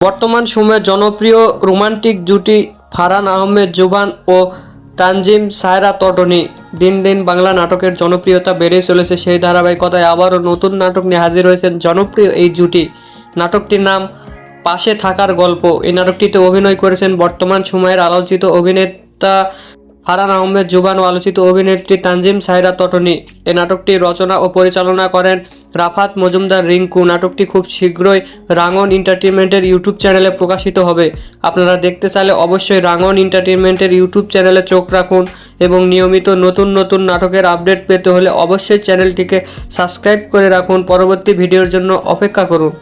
বর্তমান সময়ে জনপ্রিয় রোমান্টিক জুটি ফারহান আহমেদ জুবান ও তানজিম সায়রা তটনি দিন দিন বাংলা নাটকের জনপ্রিয়তা বেড়েই চলেছে সেই ধারাবাহিকতায় আবারও নতুন নাটক নিয়ে হাজির হয়েছেন জনপ্রিয় এই জুটি। নাটকটির নাম পাশে থাকার গল্প। এই নাটকটিতে অভিনয় করেছেন বর্তমান সময়ের আলোচিত অভিনেতা ফারহান আহমেদ জুবান ও আলোচিত অভিনেত্রী তানজিম সাইরা তটনি এই নাটকটি রচনা ও পরিচালনা করেন রাফাত মজুমদার রিঙ্কু। নাটকটি খুব শীঘ্রই রাঙন এন্টারটেনমেন্টের ইউটিউব চ্যানেলে প্রকাশিত হবে। আপনারা দেখতে চাইলে অবশ্যই রাঙন এন্টারটেনমেন্টের ইউটিউব চ্যানেলে চোখ রাখুন এবং নিয়মিত নতুন নতুন নাটকের আপডেট পেতে হলে অবশ্যই চ্যানেলটিকে সাবস্ক্রাইব করে রাখুন। পরবর্তী ভিডিওর জন্য অপেক্ষা করুন।